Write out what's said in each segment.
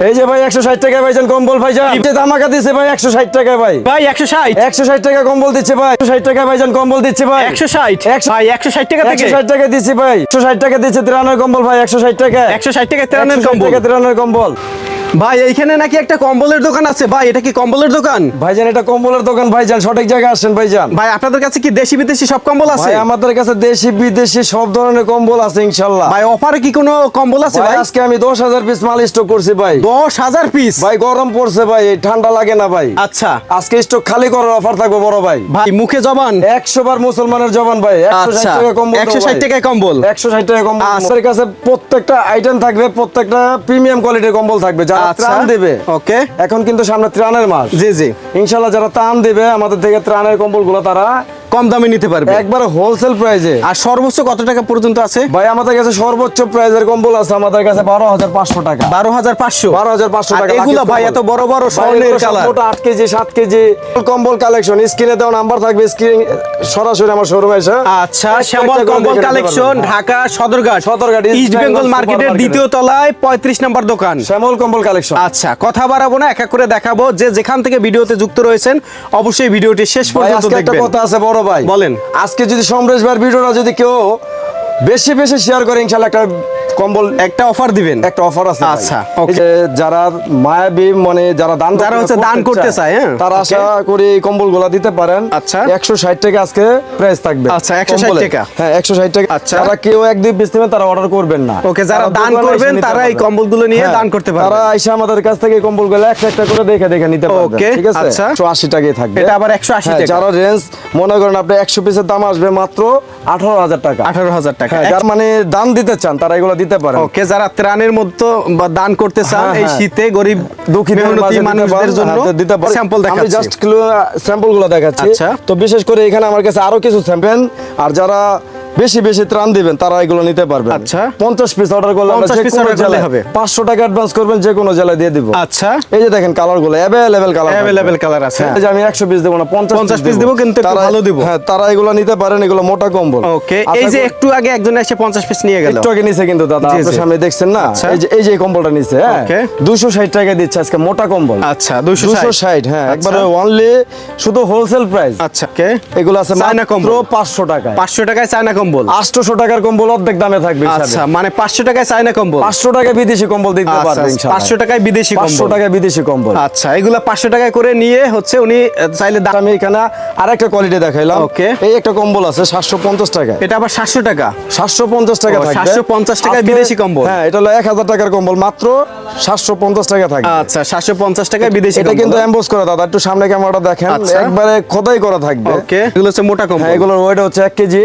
এই যে ভাই একশো ষাট টাকা ভাইজান কম্বল ভাইজান ধামাকা দিচ্ছে ভাই একশো ষাট টাকা ভাই ভাই একশো ষাট একশো ষাট টাকা কম্বল দিচ্ছে ভাই একশো ষাট টাকা ভাইজান কম্বল দিচ্ছে ভাই একশো ষাট ভাই একশো ষাট টাকা একশো ষাট টাকা দিচ্ছি ভাই একশো ষাট টাকা দিচ্ছে ত্রাণের কম্বল ভাই একশো ষাট টাকা একশো ষাট টাকা তেরানের 160 কম্বল টাকা ত্রাণের কম্বল ভাই এইখানে নাকি একটা কম্বলের দোকান আছে ভাই এটা কি কম্বলের দোকান ভাইজান এটা কম্বলের দোকান ভাইজান সঠিক জায়গায় আসেন ভাইজান ভাই আপনাদের কাছে কি দেশি বিদেশি সব কম্বল আছে ভাই আমাদের কাছে দেশি বিদেশি সব ধরনের কম্বল আছে ইনশাল্লাহ ভাই অফারে কি কোনো কম্বল আছে ভাই ভাই আজকে আমি দশ হাজার পিস মাল স্টক করছি ভাই দশ হাজার পিস ভাই গরম পড়ছে ভাই ঠান্ডা লাগে না ভাই। আচ্ছা। আজকে স্টক খালি করার অফার থাকবে বড় ভাই। ভাই মুখে জবান? একশো বার মুসলমানের জবান ভাই একশো আচ্ছা। ষাট টাকা কম্বল? একশো ষাট টাকা কম্বল। আচ্ছা। কাছে প্রত্যেকটা আইটেম থাকবে প্রত্যেকটা প্রিমিয়াম কোয়ালিটির কম্বল থাকবে। যারা আচ্ছা। ত্রাণ দেবে ওকে। এখন কিন্তু সামনে ত্রাণের মাস। জি জি। ইনশাল্লাহ যারা ত্রাণ দেবে আমাদের থেকে ত্রাণের কম্বলগুলো তারা কম দামে নিতে পারবে। একবার হোলসেল প্রাইজে আর সর্বোচ্চ কত টাকা পর্যন্ত আছে? ভাই আমাদের কাছে সর্বোচ্চ প্রাইজের কম্বল আছে আমাদের কাছে বারো হাজার পাঁচশো টাকা। বারো হাজার পাঁচশো? বারো হাজার পাঁচশো টাকা এগুলো ভাই এত বড় বড় স্বর্ণের কালার মোটা আট কেজি সাত কেজি কম্বল কালেকশন স্ক্রিনে দেওয়া নাম্বার থাকবে স্ক্রিন সরাসরি আমার শোরুমে এসে আচ্ছা শ্যামল কম্বল কালেকশন ঢাকা সদরঘাট। সদরঘাট, ইস্ট বেঙ্গল মার্কেটের দ্বিতীয় তলায় পঁয়ত্রিশ নম্বর দোকান। শ্যামল কম্বল কালেকশন আচ্ছা কথা বাড়াবো না এক এক করে দেখাবো। যে যেখান থেকে ভিডিওতে যুক্ত রয়েছেন অবশ্যই ভিডিওটি শেষ পর্যন্ত আজকে একটা দেখবেন। কথা আছে বড় ভাই বলেন। আজকে যদি সমরেশ ভাইয়ের ভিডিওটা যদি কেউ বেশি বেশি শেয়ার করে ইনশাল্লাহ একটা কম্বল একটা অফার দিবেন। একটা অফার আছে আচ্ছা, যারা মায়াবী মানে যারা দান যারা হচ্ছে দান করতে চায়, হ্যাঁ, তারা আশা করি এই কম্বলগুলা দিতে পারেন। আচ্ছা। একশো ষাট টাকা আজকে প্রাইস থাকবে। আচ্ছা, 160 টাকা। হ্যাঁ একশো ষাট টাকা। আচ্ছা। যারা কেউ এক দুই পিস নেবেন তারা অর্ডার করবেন না। ওকে যারা দান করবেন তারা এই কম্বলগুলো নিয়ে হ্যাঁ, দান করতে পারবেন তারা এসে আমাদের কাছ থেকে এই কম্বলগুলো একটা একটা করে দেখে দেখে নিতে Okay, ঠিক আছে? আচ্ছা। একশো আশি টাকায় থাকবে। এটা আবার 180 হ্যাঁ, টাকা। যারা রেঞ্জ মনে করেন আপনি একশো পিসের দাম আসবে মাত্র আঠারো হাজার টাকা। আঠারো হাজার টাকা। হ্যাঁ, যারা মানে দান দিতে চান তারা এগুলো দিতে পারেন ওকে যারা ত্রাণের মতো বা দান করতে চান হ্যাঁ, এই হ্যাঁ। শীতে গরিব দিতে মানুষদের জন্য হ্যাঁ, দিতে পারেন। স্যাম্পল আমি জাস্ট স্যাম্পলগুলো দেখাচ্ছি আচ্ছা। তো বিশেষ করে এখানে আমার কাছে আরও কিছু স্যাম্পল আর যারা বেশি বেশি ত্রাণ দিবেন তারা এগুলো নিতে পারবেন আচ্ছা। পঞ্চাশ পিস অর্ডার করলে আমরা যে কোনো জেলায় হবে। পাঁচশো টাকা অ্যাডভান্স করবেন যে কোনো জেলায় দিয়ে দিব। আচ্ছা। এই যে দেখেন কালারগুলো অ্যাভেলেবেল কালার Available colour আছে। যে আমি একশো পিস দেবো না পঞ্চাশ 50 piece দেবো, কিন্তু তারা- ভালো দিব। হ্যাঁ তারা এগুলো নিতে পারেন এগুলো মোটা কম্বল। ওকে এই যে একটু আগে একজন এসে পঞ্চাশ পিস নিয়ে গেল। একটু আগে নিচে কিন্তু দাদা আপনার সামনে দেখছেন না? আচ্ছা। এই যে এই যে কম্বলটা নিচে হ্যাঁ দুশো ষাট টাকা দিচ্ছে আজকে মোটা কম্বল। আচ্ছা দুশো ষাট। হ্যাঁ একবারে অনলি শুধু হোলসেল প্রাইস আচ্ছা এগুলো আছে চায়না মাত্র কম্বল। পাঁচশো টাকায়। পাঁচশো টাকায় চায়না কম্বল। আটশোশো টাকার কম্বল অর্ধেক দামে থাকবে আচ্ছা মানে পাঁচশো টাকায় চায়না কম্বল? পাঁচশো টাকায় বিদেশি কম্বল দিতে আচ্ছা, পারবে পাঁচশো টাকায় বিদেশি কম্বল। টাকায় বিদেশি কম্বল। আচ্ছা এগুলা পাঁচশো টাকায় করে নিয়ে হচ্ছে উনি চাইলে দাম এখানে আরেকটা কোয়ালিটি দেখাইলাম। Okay. এই একটা কম্বল আছে সাতশো পঞ্চাশ টাকা এটা আবার সাতশো টাকা? সাতশো পঞ্চাশ টাকা ও, থাকবে। 750 টাকায় বিদেশি কম্বল। হ্যাঁ এটা হলো এক হাজার টাকার কম্বল মাত্র সাতশো পঞ্চাশ টাকা থাকবে। আচ্ছা সাতশো পঞ্চাশ টাকায় বিদেশি এটা কিন্তু এমবোস করা দাদা একটু সামনে ক্যামেরাটা দেখেন। আচ্ছা। একবারে খোদাই করা থাকবে। ওকে এগুলো হচ্ছে মোটা কম্বল। হ্যাঁ এগুলোর ওয়েট হচ্ছে এক কেজি।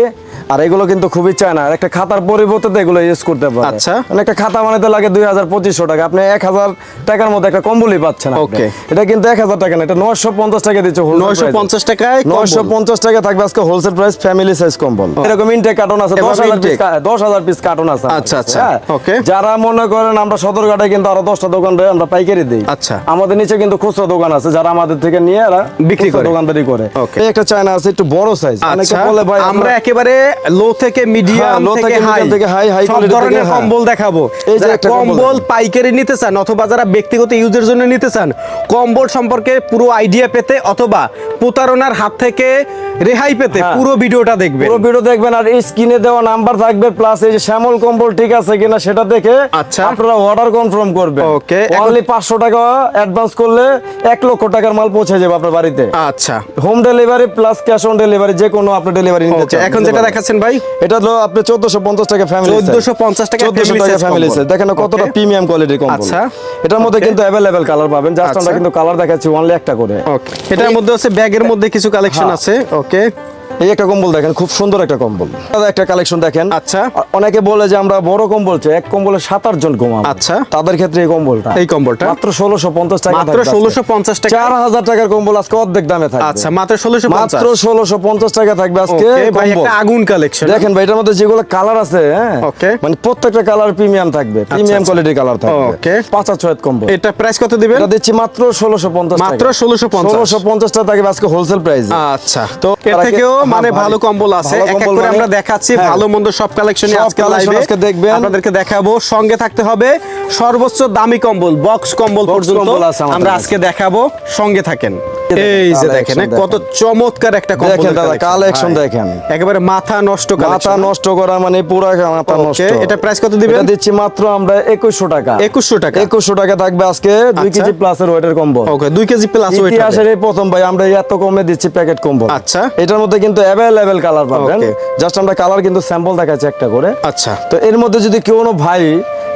আর এগুলো কিন্তু খুবই চায় না একটা খাতার পরিবর্তে তো এগুলো ইউজ করতে পারে আচ্ছা। মানে একটা খাতা বানাতে লাগে দুই হাজার পঁচিশশো টাকা আপনি এক হাজার টাকার মধ্যে একটা কম্বলই পাচ্ছেন। Okay. এটা কিন্তু এক হাজার টাকা না এটা নয়শো পঞ্চাশ টাকা দিচ্ছে নয়শো পঞ্চাশ টাকায় নয়শো পঞ্চাশ টাকা থাকবে আজকে হোলসেল প্রাইস ফ্যামিলি সাইজ কম্বল এরকম ইনটেক কার্টন আছে দশ হাজার পিস দশ হাজার পিস কার্টন আছে আচ্ছা, আচ্ছা। হ্যাঁ। Okay. যারা মনে করেন আমরা সদরঘাটে কিন্তু আরও দশটা দোকান রয়ে আমরা পাইকারি দিই আচ্ছা। আমাদের নিচে কিন্তু খুচরা দোকান আছে যারা আমাদের থেকে নিয়ে এরা বিক্রি করে। দোকানদারি করে একটা চায়না আছে একটু বড় সাইজ অনেকে আচ্ছা বলে ভাই আমরা একেবারে লো থেকে মিডিয়াম হ্যাঁ, থেকে হাই থেকে high, high সব ধরনের। কম্বল দেখাবো এই যে একটা কম্বল পাইকারি নিতে চান অথবা যারা ব্যক্তিগত ইউজের জন্য নিতে চান কম্বল সম্পর্কে পুরো আইডিয়া পেতে অথবা প্রতারণার হাত থেকে রেহাই পেতে হ্যাঁ। পুরো ভিডিওটা দেখবেন পুরো ভিডিও দেখবেন আর এই স্ক্রিনে দেওয়া নাম্বার থাকবে প্লাস এই যে শ্যামল কম্বল ঠিক আছে কিনা সেটা দেখে আচ্ছা। আপনারা অর্ডার কনফার্ম করবেন ওকে অনলি পাঁচশো টাকা অ্যাডভান্স করলে এক লক্ষ টাকার মাল পৌঁছে যাবে আপনার বাড়িতে আচ্ছা home delivery plus cash on delivery যে কোনো আপনি ডেলিভারি নিতে চান এখন যেটা পারেন। দেখাচ্ছেন ভাই? এটা হলো আপনি চোদ্দশো পঞ্চাশ টাকা ফ্যামিলি 1450 টাকা চোদ্দশো family টাকা ফ্যামিলি সাইজ দেখেন কতটা প্রিমিয়াম কোয়ালিটির কম্বল আচ্ছা। এটার মধ্যে কিন্তু অ্যাভেলেবেল কালার পাবেন। জাস্ট আমরা আচ্ছা। কিন্তু কালার দেখাচ্ছি অনলি একটা করে। ওকে এটার মধ্যে হচ্ছে ব্যাগের মধ্যে কিছু কালেকশন হ্যাঁ। আছে। ওকে এই একটা কম্বল দেখেন খুব সুন্দর একটা কম্বল। একটা কালেকশন দেখেন। আচ্ছা। অনেকে বলে যে আমরা বড় কম্বল চাই এক কম্বলে সাত আট জন ঘুমাবো। আচ্ছা। তাদের ক্ষেত্রে এই কম্বলটা। এই কম্বলটা? মাত্র ষোলোশো পঞ্চাশ টাকা মাত্র আজকে। 1650 টাকা? চার হাজার টাকার কম্বল আজকে অর্ধেক দামে থাকবে। আচ্ছা মাত্র ষোলোশো মাত্র ষোলোশো পঞ্চাশ টাকা থাকবে আজকে আগুন কালেকশন দেখেন ভাই এটার মধ্যে যেগুলো কালার আছে হ্যাঁ? মানে প্রত্যেকটা কালার প্রিমিয়াম থাকবে। প্রিমিয়াম। কোয়ালিটির কালার থাকবে. পাঁচ আর ছয় কম্বল। এটা প্রাইস কত দিবেন? এটা দিচ্ছি মাত্র ষোলোশো পঞ্চাশ মাত্র 1650 ষোলোশো পঞ্চাশ। টাকা থাকবে আজকে হোলসেল প্রাইস আচ্ছা। তো এর থেকেও মানে ভালো কম্বল আছে। এক এক করে মানে- আমরা দেখাচ্ছি। হ্যাঁ। ভালো মন্দ সব কালেকশনই আজকে লাইভে আজকে দেখবেন। আপনাদেরকে দেখাবো। সঙ্গে থাকতে হবে সর্বোচ্চ দামি কম্বল বক্স কম্বল পর্যন্ত আমরা আজকে দেখাবো। সঙ্গে থাকেন। এই যে দেখেন কত চমৎকার একটা কম্বল দেখেন দাদা, collection দেখেন। একেবারে মাথা নষ্ট মাথা নষ্ট করা মানে পুরা মাথা নষ্ট। এটা price কত দিবেন? এটা দিচ্ছি মাত্র আমরা একুশশো টাকা। 2100 টাকা। একুশশো টাকা থাকবে আজকে দুই আচ্ছা। কেজি প্লাসের ওয়েটের কম্বল। ওকে দুই কেজি প্লাস ওয়েট ইতিহাসের প্রথম ভাই আমরা এত কমে দিচ্ছি প্যাকেট কম্বল। আচ্ছা। এটার মধ্যে কিন্তু অ্যাভেলেবেল কালার পাবেন. জাস্ট আমরা কালার কিন্তু স্যাম্পল দেখাচ্ছি একটা করে। আচ্ছা। তো এর মধ্যে যদি কোনো ভাই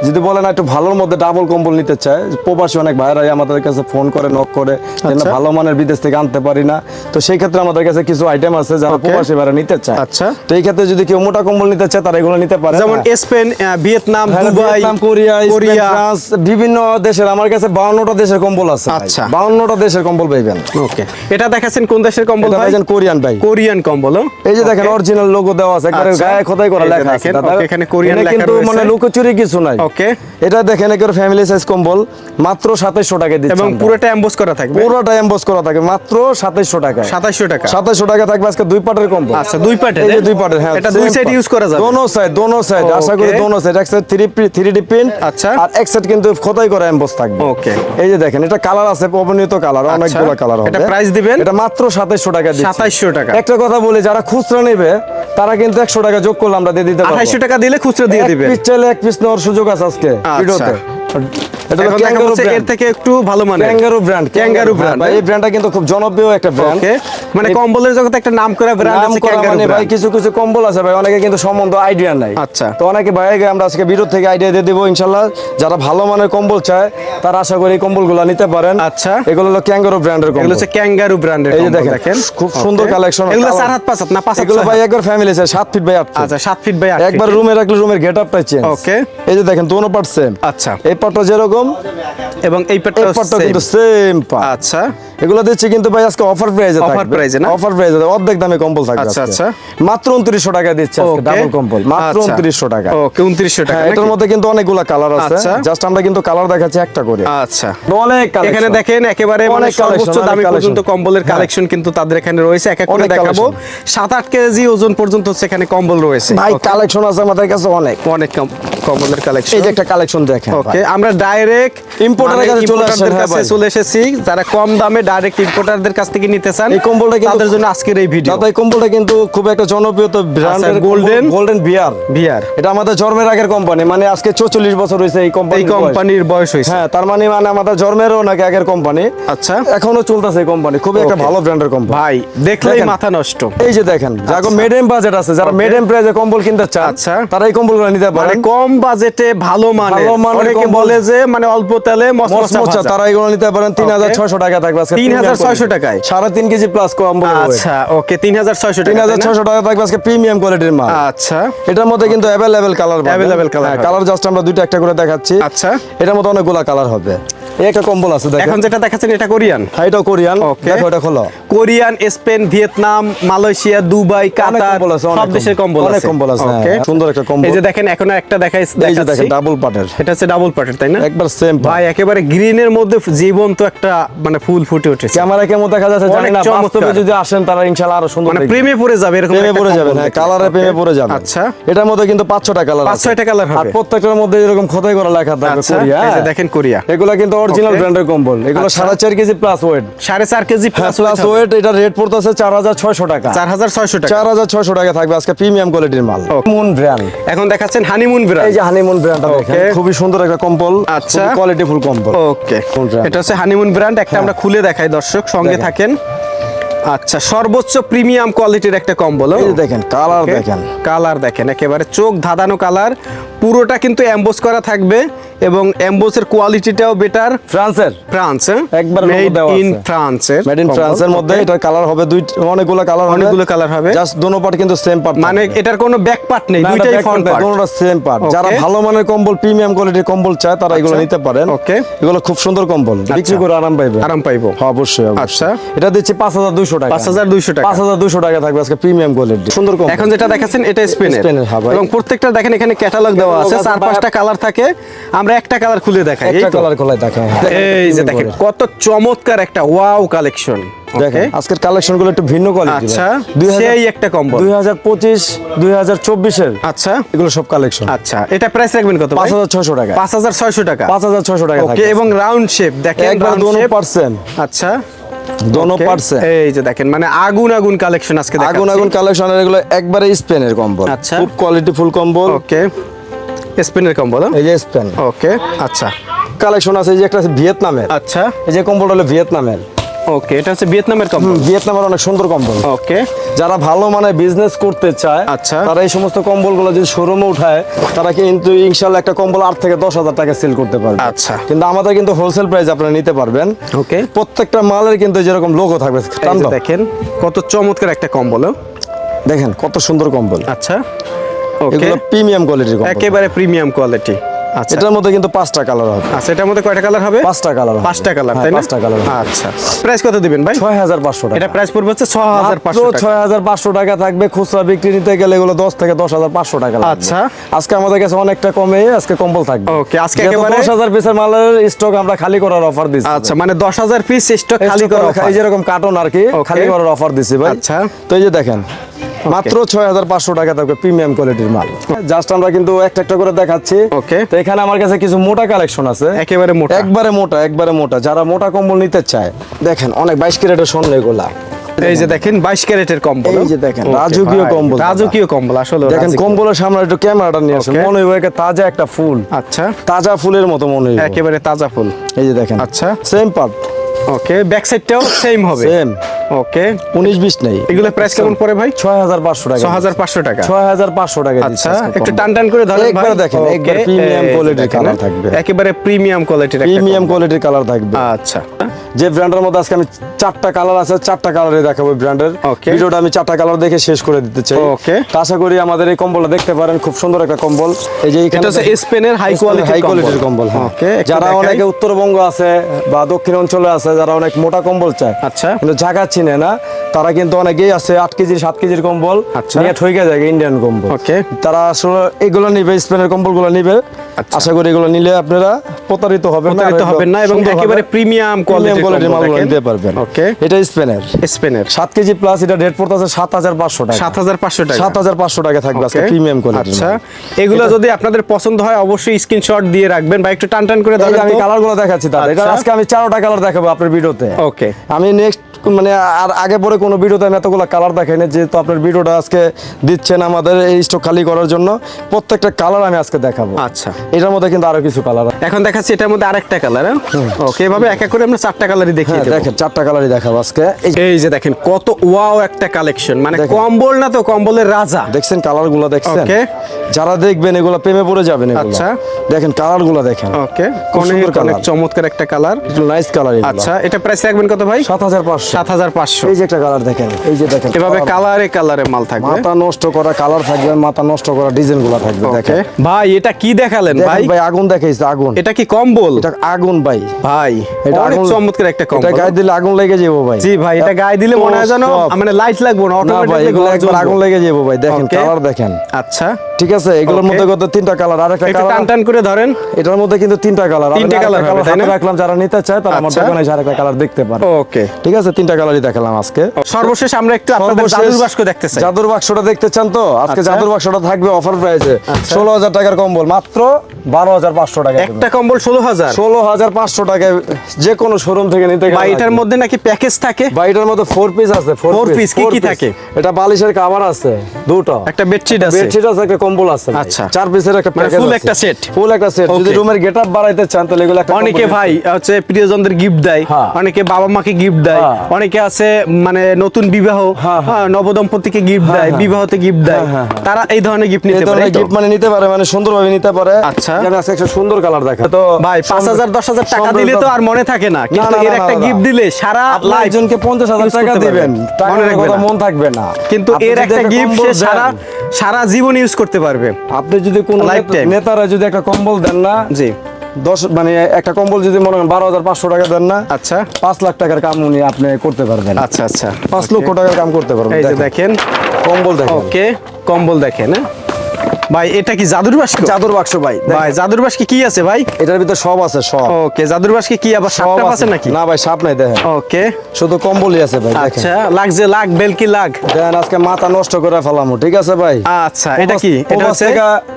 যদি বলেন একটু ভালোর মধ্যে ডাবল কম্বল নিতে চায় প্রবাসী অনেক ভাইরাই আমাদের কাছে ফোন করে নক করে আচ্ছা। ভালো মানের বিদেশ থেকে আনতে পারি না। তো সেই ক্ষেত্রে আমাদের কাছে কিছু আইটেম আছে যারা প্রবাসী ভাইরা নিতে চায়। আচ্ছা। তো এই ক্ষেত্রে যদি কেউ মোটা কম্বল নিতে চায় তারা এগুলো নিতে পারে যেমন। Spain Vietnam Dubai Korea Korea. France বিভিন্ন দেশের আমার কাছে বাউন্নটা দেশের কম্বল আছে আচ্ছা। বাউন্নটা দেশের কম্বল পাইবেন ওকে এটা দেখাচ্ছেন কোন দেশের কম্বল ভাই? কোরিয়ান ভাই। কোরিয়ান কম্বল এই যে দেখেন অরিজিনাল লোগো দেওয়া আছে আচ্ছা। গায়ে খোদাই করা লেখা আছে। দাদা। এখানে কোরিয়ান লেখা কিন্তু মানে লুকোচুরি কিছু নাই। Okay. এটা দেখেন ফ্যামিলি সাইজ কম্বল মাত্র 2700 টাকা দিচ্ছি এবং পুরোটা এমবোস করা থাকবে পুরোটা এমবস করা থাকে মাত্র 2700 টাকা 2700 টাকা 2700 টাকা থাকবে আজকে দুই পাটের কম্বল আচ্ছা, দুই পাটের, এই দুই পাটের হ্যাঁ এটা দুই part। use করা যাবে? দোনো সাইড দোনো সাইড আশা করি দোনো সাইড এক সাইড 3 3D প্রিন্ট আচ্ছা। আর এক সাইড কিন্তু খোদাই করা এমবস থাকবে Okay. এই যে দেখেন এটা কালার আছে অবনীত কালার অনেকগুলো কালার হবে এটা price দিবেন? এটা মাত্র 2700 টাকা দিচ্ছি 2700 টাকা। একটা কথা বলি যারা খুচরা নেবে তারা কিন্তু 100 টাকা যোগ করলাম আমরা দিয়ে দিতে পারব। 2800 টাকা দিলে খুচরো দিয়ে দিবে দিবেন। পিস চাইলে এক পিস নেওয়ার সুযোগ আছে আজকে আচ্ছা। ভিডিওতে। এটা এখন দেখা যাচ্ছে এর থেকে একটু ভালো মানের। ক্যাঙ্গারু ব্র্যান্ড brand, ভাই এই ব্র্যান্ডটা কিন্তু খুব জনপ্রিয় একটা ব্র্যান্ড মানে কম্বলের জগতে একটা নাম করা ব্র্যান্ড আছে ক্যাঙ্গারু মানে ভাই কিছু কিছু কম্বল আছে ভাই অনেকে কিন্তু সম্বন্ধ আইডিয়া নাই আচ্ছা। তো অনেকে আমরা আজকে ভিডিও থেকে আইডিয়া দিয়ে দেবো ইনশাল্লাহ যারা ভালো মানের কম্বল চায় তারা আশা করি এই কম্বলগুলো নিতে পারেন। আচ্ছা। এগুলো হলো ক্যাঙ্গারু ব্র্যান্ডের এগুলো কম্বল। হচ্ছে ক্যাঙ্গারু ব্র্যান্ডের এই যে দেখেন, খুব সুন্দর collection, এগুলো। চার হাত পাঁচ হাত না পাঁচ হাত এগুলো ভাই একবার ফ্যামিলি সাত ফিট বাই আট আচ্ছা সাত ফিট বাই আট একবার রুমে রাখলে রুমের গেট আপটাই চেঞ্জ Okay. এই যে দেখেন দোনো পার্ট সেম আচ্ছা। এই পার্টটা যেরকম এবং এই পেটটা কিন্তু সেম আচ্ছা। এগুলো দিচ্ছি কিন্তু ভাই আজকে অফার প্রাইজে Offer price এ না? অফার প্রাইজে অর্ধেক দামে কম্বল থাকবে আচ্ছা, আচ্ছা। মাত্র 2900 টাকা দিচ্ছে আজকে ডাবল কম্বল। মাত্র আচ্ছা। 2900 টাকা। ওকে 2900 টাকা হ্যাঁ, এটার মধ্যে কিন্তু অনেকগুলা কালার আছে। আচ্ছা। জাস্ট আমরা কিন্তু কালার দেখাচ্ছি একটা করে। আচ্ছা। অনেক collection। এখানে দেখেন একেবারে মানে সর্বোচ্চ দামি পর্যন্ত কম্বলের হ্যাঁ। কালেকশন কিন্তু তাদের এখানে রয়েছে। এক এক করে দেখাবো। collection। সাত আট কেজি ওজন পর্যন্ত হচ্ছে এখানে কম্বল রয়েছে। ভাই কালেকশন আছে আমাদের কাছে অনেক। অনেক কম- কম্বলের কালেকশন এই যে একটা কালেকশন দেখেন ওকে আমরা ডাইরেক্ট Importer কাছে চলে আসেন, চলে এসেছি। যারা কম দামে ডাইরেক্ট ইম্পোর্টারদের কাছ থেকে নিতে চান এই কম্বলটা তাদের জন্য আজকের এই ভিডিও দাদা এই কম্বলটা কিন্তু খুব একটা জনপ্রিয় ব্র্যান্ডের আচ্ছা, গোল্ডেন বিয়ার বিয়ার এটা আমাদের জন্মের আগের কোম্পানি মানে আজকে 44 বছর হয়েছে এই কোম্পানি এই কোম্পানির বয়স। হয়েছে। হ্যাঁ তার মানে মানে আমাদের জন্মেরও নাকি আগের কোম্পানি আচ্ছা। এখনও চলতেছে এই কোম্পানি খুবই একটা. ভালো ব্র্যান্ডের কোম্পানি ভাই দেখলেই মাথা নষ্ট। এই যে দেখেন যারা মিডিয়াম বাজেট আছে যারা Okay. মিডিয়াম প্রাইসে কম্বল কিনতে চান আচ্ছা। তারা এই কম্বলগুলো নিতে মানে পারেন। কম বাজেটে ভালো মানে অনেকে বলে যে মানে অল্প তেলে মশলা মচমচা তারা এগুলো নিতে পারেন তিন হাজার ছয়শো টাকা থাকবে আজকে 3600 টাকায়? সাড়ে তিন কেজি প্লাস কম আচ্ছা ওকে তিন হাজার ছয়শো তিন টাকা হাজার তাই না? ছয়শো টাকা থাকবে আজকে প্রিমিয়াম কোয়ালিটির মাল। আচ্ছা। এটার মধ্যে কিন্তু available colour available colour. Colour just আমরা দুইটা একটা করে দেখাচ্ছি। আচ্ছা। এটার মধ্যে অনেকগুলা কালার হবে। একটা কম্বল আছে এখন যেটা দেখাচ্ছেন এটা কোরিয়ান? হ্যাঁ, এটাও কোরিয়ান। দেখো এটা খোলো। Korean Spain Vietnam Malaysia Dubai Qatar সব দেশের কম্বল আছে। কম্বল আছে, হ্যাঁ, সুন্দর একটা কম্বল। এই যে দেখেন এখন একটা দেখাই দেখেন ডাবল পাটের। এটা হচ্ছে ডাবল পার্টের তাই না? একবার সেম ভাই একেবারে গ্রিনের মধ্যে জীবন্ত একটা মানে ফুল ফুটে উঠেছে। ক্যামেরা কেমন দেখা যাচ্ছে জানি না বাস্তবে যদি আসেন তারা ইনশাআল্লাহ আরও সুন্দর মানে প্রেমে পড়ে যাবে এরকম প্রেমে পড়ে যাবেন কম্বল হ্যাঁ কালারে প্রেমে পড়ে যাবে। আচ্ছা। এটার মধ্যে কিন্তু পাঁচ ছটা কালার পাঁচ ছয়টা colour হবে। আর প্রত্যেকটার মধ্যে এরকম খোদাই করা লেখা থাকবে আচ্ছা কোরিয়া। এই যে। দেখেন কোরিয়া। এগুলা কিন্তু অরিজিনাল ব্র্যান্ডের কম্বল। এগুলো আচ্ছা। সাড়ে চার কেজি প্লাস ওয়েট সাড়ে চার কেজি প্লাস প্লাস ওয়েট এটা রেট পড়তেছে চার হাজার ছয়শো টাকা। চার হাজার ছয়শো টাকা। চার হাজার ছয়শো টাকা থাকবে আজকে প্রিমিয়াম কোয়ালিটির মাল। মুন ব্র্যান্ড এখন দেখাচ্ছেন হানিমুন ব্র্যান্ড এই যে হানিমুন ব্র্যান্ডটা দেখেন খুবই সুন্দর একটা কম্বল আচ্ছা। কোয়ালিটি ফুল কম্বল। ওকে এটা হচ্ছে হানিমুন ব্র্যান্ড একটা আমরা খুলে দেখাই দর্শক সঙ্গে থাকেন। আচ্ছা সর্বোচ্চ প্রিমিয়াম কোয়ালিটির একটা কম্বল দেখেন কালার দেখেন। কালার দেখেন একেবারে চোখ ধাঁধানো কালার পুরোটা কিন্তু এমবোস করা থাকবে এবং এমবোসের কোয়ালিটিটাও বেটার ফ্রান্সের? ফ্রান্স একবার মেড ইন আছে। ফ্রান্সের মেড ইন ফ্রান্সের মধ্যে এটার কালার হবে দুই অনেকগুলো কালার অনেকগুলো colour হবে। জাস্ট দোনো পার্ট কিন্তু সেম পার্ট মানে এটার কোনো ব্যাক পার্ট নেই দুইটাই ফ্রন্ট পার্ট দোনোটা সেম পার্ট যারা ভালো মানের কম্বল প্রিমিয়াম কোয়ালিটির কম্বল চায় তারা এগুলো আচ্ছা। নিতে পারেন। Okay. এগুলো খুব সুন্দর কম্বল। বিক্রি করে আরাম পাইবে। আরাম পাইবো। হ্যাঁ অবশ্যই। আচ্ছা। এটা দিচ্ছি পাঁচ হাজার দুইশো টাকা। 5200 টাকা। পাঁচ হাজার দুইশো টাকা থাকবে আজকে প্রিমিয়াম কোয়ালিটি সুন্দর কম্বল। এখন যেটা দেখাচ্ছেন এটা স্পেনের স্পেনের, ভাই। এবং প্রত্যেকটা দেখেন এখানে ক্যাটালগ দেওয়া Catalog আছে, চার পাঁচটা কালার থাকে আমরা একটা কালার খুলে দেখাই এই কালার খোলাই দেখেন এই যে দেখেন কত চমৎকার একটা ওয়াও কালেকশন দেখেন আজকের কালেকশন একটু ভিন্ন কোয়ালিটি আচ্ছা সেই একটা কম্বল দুই হাজার পঁচিশ দুই হাজার চব্বিশের আচ্ছা। এগুলো সব কালেকশন আচ্ছা এটা প্রাইস রাখবেন কত পাঁচ হাজার ছয়শো টাকা। পাঁচ হাজার ছয়শো টাকা। পাঁচ হাজার ছয়শো টাকা ওকে এবং রাউন্ড শেপ দেখেন একবার। আচ্ছা। দোনো এই যে দেখেন মানে আগুন আগুন কালেকশন আজকে আগুন আগুন কালেকশনের এগুলো একবারে স্পেনের কম্বল। আচ্ছা। খুব কোয়ালিটি ফুল কম্বল। ওকে স্পিনের কম্বল এই যে স্পেন। ওকে আচ্ছা। কালেকশন আছে এই যে একটা আছে ভিয়েতনামের। আচ্ছা। এই যে কম্বলটা হলো ভিয়েতনামের। ওকে এটা হচ্ছে ভিয়েতনামের কম্বল? ভিয়েতনামের অনেক সুন্দর কম্বল। ওকে। যারা ভালো মানে বিজনেস করতে চায় আচ্ছা। তারা এই সমস্ত কম্বলগুলো যদি শোরুমে উঠায় তারা কিন্তু ইনশাল্লাহ একটা কম্বল আট থেকে দশ হাজার টাকা সেল করতে পারবে। আচ্ছা। কিন্তু আমাদের কিন্তু হোলসেল প্রাইস আপনারা নিতে পারবেন। ওকে। প্রত্যেকটা মালের কিন্তু যেরকম লোগো থাকবে। দেখেন কত চমৎকার একটা কম্বল দেখেন কত সুন্দর কম্বল। আচ্ছা। এগুলো প্রিমিয়াম কোয়ালিটির একেবারে প্রিমিয়াম কোয়ালিটি আচ্ছা। এটার মধ্যে কিন্তু পাঁচটা কালার হবে। আচ্ছা এটার মধ্যে কয়টা কালার হবে? পাঁচটা কালার পাঁচটা কালার হ্যাঁ, তাই না? পাঁচটা কালার আচ্ছা। প্রাইস কত দিবেন ভাই? ছয় হাজার পাঁচশো টাকা। এটা প্রাইস পড়বে হচ্ছে ছ হাজার মাত্র পাঁচশো টাকা। ছয় হাজার পাঁচশো টাকা থাকবে খুচরা বিক্রি নিতে গেলে এগুলো দশ থেকে দশ হাজার পাঁচশো টাকা লাগবে। আচ্ছা। আজকে আমাদের কাছে অনেকটা কমে আজকে কম্বল থাকবে। ওকে, আজকে একেবারে- দশ হাজার পিসের মালের স্টক আমরা খালি করার অফার দিচ্ছি আচ্ছা মানে দশ হাজার পিস স্টক খালি Stock করা আমরা এই যেরকম কার্টন আর কি খালি করার অফার দিছি ভাই। আচ্ছা। তো এই যে দেখেন মাত্র ছয় হাজার পাঁচশো টাকা থাকবে প্রিমিয়াম কোয়ালিটির মাল। জাস্ট আমরা কিন্তু একটা একটা করে দেখাচ্ছি। Okay. তো এখানে আমার কাছে কিছু মোটা কালেকশন আছে। একেবারে মোটা। একবারে মোটা একবারে মোটা। যারা মোটা কম্বল নিতে চায় দেখেন অনেক বাইশ ক্যারেটের স্বর্ণ এগুলা। এই যে দেখেন বাইশ ক্যারেটের কম্বল। এই যে দেখেন, রাজকীয় কম্বল। রাজকীয় কম্বল আসলে দেখেন রাজকীয়। কম্বলের সামনে একটু ক্যামেরাটা নিয়ে আসেন। মনে হয় তাজা একটা ফুল। আচ্ছা। তাজা ফুলের মতো মনে হয় একেবারে তাজা ফুল। এই যে দেখেন। আচ্ছা। সেম পার্ট ওকে ব্যাক সাইডটাও সেম হবে। সেম ওকে উনিশ বিশ নেই। এগুলো প্রাইস কেমন পড়ে ভাই? ছয় হাজার পাঁচশো টাকা ছ হাজার পাঁচশো টাকা। ছয় হাজার পাঁচশো টাকা আচ্ছা একটু টান টান করে ধরেন একবার দেখেন, একবার quality দেখেন, colour থাকবে। একেবারে প্রিমিয়াম কোয়ালিটির প্রিমিয়াম কোয়ালিটির কালার থাকবে। আচ্ছা। যে ব্র্যান্ডের মধ্যে আজকে আমি চারটা কালার আছে চারটা কালারে দেখাবো ব্র্যান্ডের ভিডিওটা আমি চারটা কালার দেখে শেষ করে দিতে চাই. তো আশা করি আমাদের এই কম্বলটা দেখতে পারেন খুব সুন্দর একটা কম্বল। এই যে এটা হচ্ছে স্পেনের হাই কোয়ালিটি হাই কোয়ালিটির কম্বল। হ্যাঁ। ওকে যারা অনেকে উত্তরবঙ্গ আছে বা দক্ষিণ অঞ্চলে আছে যারা অনেক মোটা কম্বল চায় আচ্ছা। কিন্তু জায়গা চিনে না তারা কিন্তু অনেকেই আছে আট কেজির সাত কেজির কম্বল আচ্ছা। নিয়ে ঠইকে যায় ইন্ডিয়ান কম্বল। ওকে। তারা আসলে এগুলো নিবে স্পেনের কম্বলগুলো নিবে। আচ্ছা। আশা করি এগুলো নিলে আপনারা প্রতারিত হবেন না প্রতারিত হবেন না এবং একেবারে প্রিমিয়াম কোয়ালিটির মালগুলো নিতে পারবেন। ওকে। এটা স্পেনের স্পেনের সাত কেজি প্লাস এটা রেট পড়তেছে সাত হাজার পাঁচশো টাকা। সাত হাজার পাঁচশো টাকা। সাত হাজার পাঁচশো টাকা থাকবে আজকে প্রিমিয়াম কোয়ালিটি আচ্ছা। এগুলো যদি আপনাদের পছন্দ হয় অবশ্যই স্ক্রিনশট দিয়ে রাখবেন বা একটু টান টান করে ধরেন আমি। কালারগুলো দেখাচ্ছি তার এটা আচ্ছা। আজকে আমি চারোটা কালার দেখাবো আপনার ভিডিওতে। ওকে। আমি নেক্সট মানে আর আগে পরে কোনো ভিডিওতে আমি এতগুলো কালার দেখাই না যেহেতু আপনার ভিডিওটা আজকে দিচ্ছেন আমাদের এই স্টক খালি করার জন্য প্রত্যেকটা কালার আমি আজকে দেখাবো। আচ্ছা। এটার মধ্যে কিন্তু আরও কিছু কালার এখন দেখাচ্ছি এটার মধ্যে আরেকটা কালার ওকে এভাবে এক এক করে আমরা চারটা কালারই দেখিয়ে হ্যাঁ দেখেন চারটা কালারই দেখাবো আজকে। এই যে দেখেন কত ওয়াও একটা কালেকশন মানে। কম্বল না তো কম্বলের রাজা। দেখছেন কালারগুলো দেখছেন? Okay. যারা দেখবেন এগুলো প্রেমে পড়ে যাবেন এগুলো। আচ্ছা। দেখেন কালারগুলো দেখেন। ওকে সুন্দর অনেক চমৎকার একটা কালার নাইস কালার আচ্ছা এটা প্রাইস রাখবেন কত ভাই? সাত হাজার পাঁচশো। সাত হাজার পাঁচশো। এই যে একটা কালার দেখেন এই যে দেখেন এভাবে কালারে। কালারে মাল থাকবে। মাথা নষ্ট করা কালার থাকবে মাথা নষ্ট করা ডিজাইনগুলো থাকবে ভাই এটা কি দেখালেন ভাই? ভাই আগুন দেখাইছে আগুন। এটা কি কম্বল? এটা আগুন ভাই। ভাই এটা অনেক চমৎকার একটা এটা গায়ে দিলে আগুন লেগে যাব ভাই। জি ভাই এটা গায়ে দিলে মনে হয় যেন মানে লাইট লাগবে না একবার আগুন লেগে যাব ভাই। দেখেন কালার দেখেন। আচ্ছা। ঠিক আছে এগুলোর মধ্যে কত তিনটা কালার আর একটা একটু টান কালার টান করে ধরেন। এটার মধ্যে কিন্তু তিনটা কালার তিনটে তাই রাখলাম যারা নিতে চায় তারা আমার আচ্ছা। দোকানে এসে আরেকটা কালার দেখতে পারে। ওকে ঠিক আছে তিনটা কালারই দেখালাম আজকে। সর্বশেষ আমরা একটু আপনাদের জাদুর বাক্স দেখতে চাই জাদুর বাক্সটা দেখতে চান তো আজকে আচ্ছা। জাদুর বাক্সটা থাকবে অফার প্রাইসে আচ্ছা। ষোলো হাজার টাকার কম্বল মাত্র বারো হাজার পাঁচশো টাকা একটা কম্বল টাকায় যে কোনো শোরুম থেকে নিতে বা গেলে এটার মধ্যে নাকি প্যাকেজ থাকে বা এটার মধ্যে পিস আছে piece, কি কি থাকে? এটা বালিশের কাভার আছে দুটো একটা বেডশিট আছে বেডশিট আছে একটা কম্বল আছে আচ্ছা। চার পিসের একটা মানে প্যাকেজ full আছে। একটা set? ফুল একটা সেট যদি. রুমের গেটআপ বাড়াইতে চান তাহলে এগুলো অনেকে ভাই হচ্ছে প্রিয়জনদের গিফট দেয় হ্যাঁ। অনেকে বাবা মাকে গিফট দেয় হ্যাঁ। অনেকে আছে মানে নতুন বিবাহ হ্যাঁ, হ্যাঁ, নবদম্পতিকে গিফট হ্যাঁ, দেয় হ্যাঁ। বিবাহতে গিফট দেয়। হ্যাঁ, হ্যাঁ, হ্যাঁ। তারা এই ধরনের গিফট নিতে পারে? গিফট মানে নিতে পারে মানে সুন্দরভাবে নিতে পারে। আচ্ছা। আজকে একটা সুন্দর কালার দেখা। তো ভাই পাঁচ হাজার দশ হাজার টাকা দিলে তো আর মনে থাকে না। কিন্তু এর একটা। গিফট দিলে সারা লাইফ পঞ্চাশ হাজার টাকা করতে দিবেন। টাকার মনে কথা। মন থাকবে না। কিন্তু এর একটা গিফট সে সারা সারা জীবন ইউজ করতে পারবে। আপনি যদি কোনো নেতারা যদি একটা কম্বল দেন না জি। দশ মানে একটা কম্বল যদি মনে করেন বারো হাজার পাঁচশো টাকা দেন না আচ্ছা। পাঁচ লাখ টাকার কাম উনি আপনি করতে পারবেন। আচ্ছা আচ্ছা। পাঁচ লক্ষ টাকার কাম করতে পারবেন দেখেন। দেখেন। কম্বল দেখেন। ওকে কম্বল দেখেন হ্যাঁ? ভাই এটা কি জাদুর বাস্ক চাদর বাক্স ভাই। ভাই জাদুর বাস্কে কি আছে ভাই? এটার ভিতরে সব আছে সব। ওকে জাদুর বাস্কে কি আবার সব আছে। নাকি? না ভাই সাপ নাই দেখেন। ওকে। শুধু কম্বলই আছে ভাই আচ্ছা লাগছে লাগ বেলকি লাগ? দেখেন আজকে মাথা নষ্ট করে ফেলামু ঠিক আছে ভাই? আচ্ছা এটা কি? এটা হচ্ছে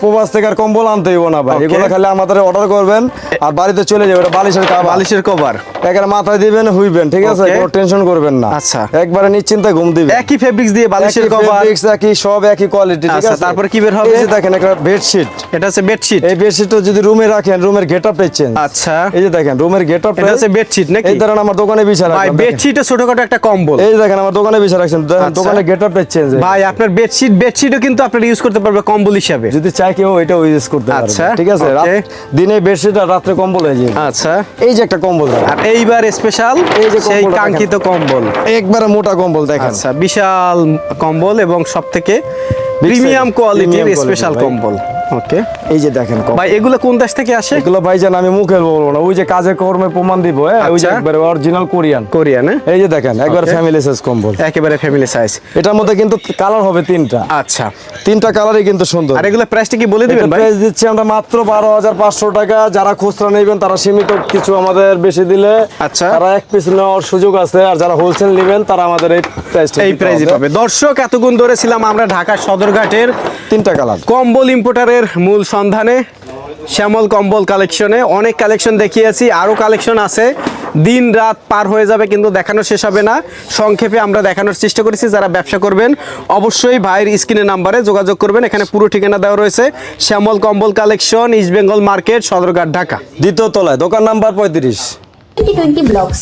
প্রবাস থেকে আর কম্বল আনতে হইব না ভাই। এগুলো খালি আমাদের অর্ডার করবেন আর বাড়িতে চলে যাবে এটা বালিশের কাবা বালিশের কভার একেবারে মাথায় দিবেন হুইবেন ঠিক আছে? কোনো টেনশন করবেন না। আচ্ছা। একবারে নিশ্চিন্তে ঘুম দিবেন। একই ফেব্রিক্স দিয়ে বালিশের কভার একই সব একই কোয়ালিটি ঠিক আচ্ছা, আছে? তারপরে কি বের হবে? দেখেন একটা বেডশিট এটা হচ্ছে বেডশিট এই বেডশিটটা যদি রুমে রাখেন রুমের গেটআপটা চেঞ্জ আচ্ছা। এই যে দেখেন রুমের গেটআপ এটা হচ্ছে বেডশিট নাকি? এই ধরেন আমার দোকানে বিছা ভাই। বেডশিটে ছোটখাটো একটা কম্বল। এই দেখেন আমার দোকানে বিছা রাখছেন আচ্ছা। দোকানে গেটআপটা চেঞ্জ ভাই আপনার বেডশিট বেডশিটও কিন্তু আপনারা ইউজ করতে পারবে কম্বল হিসাবে। যদি চাই কেউ এটা ইউজ করতে পারবে। আচ্ছা, ঠিক আছে. দিনে বেডশিট আর রাত্রে কম্বল হয়ে যাবে। আচ্ছা। এই যে একটা কম্বল আর এইবার স্পেশাল এই যে সেই কাঙ্ক্ষিত কম্বল। একবারে মোটা কম্বল দেখেন। আচ্ছা বিশাল কম্বল এবং সব থেকে প্রিমিয়াম কোয়ালিটির স্পেশাল কম্বল। ওকে এই যে দেখেন ভাই এগুলো কোন দেশ থেকে আসে? এগুলো ভাইজান আমি মুখে বলব না। ওই যে কাজে কর্মে প্রমাণ দিব হ্যাঁ? ওই যে আচ্ছা। একবারে অরিজিনাল কোরিয়ান কোরিয়ান এই যে দেখেন একবার ফ্যামিলি সাইজ কম্বল একেবারে ফ্যামিলি সাইজ এটার মধ্যে কিন্তু কালার হবে তিনটা। আচ্ছা। তিনটা কালারই কিন্তু সুন্দর। আর এগুলো প্রাইসটা কি বলে দিবেন ভাই? প্রাইস দিচ্ছি আমরা মাত্র বারো হাজার পাঁচশো টাকা। যারা খুচরা নেবেন তারা সীমিত কিছু আমাদের বেশি দিলে আচ্ছা। তারা এক পিস নেওয়ার সুযোগ আছে। আর যারা হোলসেল নেবেন তারা আমাদের এই প্রাইস এই প্রাইজে পাবে। দর্শক এতক্ষণ ধরে ছিলাম আমরা ঢাকার সদরঘাটের তিনটা কালার কম্বল ইম্পোর্টারের মূল সন্ধানে শ্যামল কম্বল কালেকশনে অনেক কালেকশন দেখিয়েছি আরও কালেকশন আছে। দিন রাত পার হয়ে যাবে কিন্তু দেখানো শেষ হবে না। সংক্ষেপে আমরা দেখানোর চেষ্টা করেছি যারা ব্যবসা করবেন অবশ্যই ভাইয়ের স্ক্রিনের নাম্বারে যোগাযোগ করবেন। এখানে পুরো ঠিকানা দেওয়া রয়েছে শ্যামল কম্বল collection East Bengal market Sadarghat Dhaka. দ্বিতীয় তলায় দোকান নাম্বার পঁয়ত্রিশ। Twenty blogs.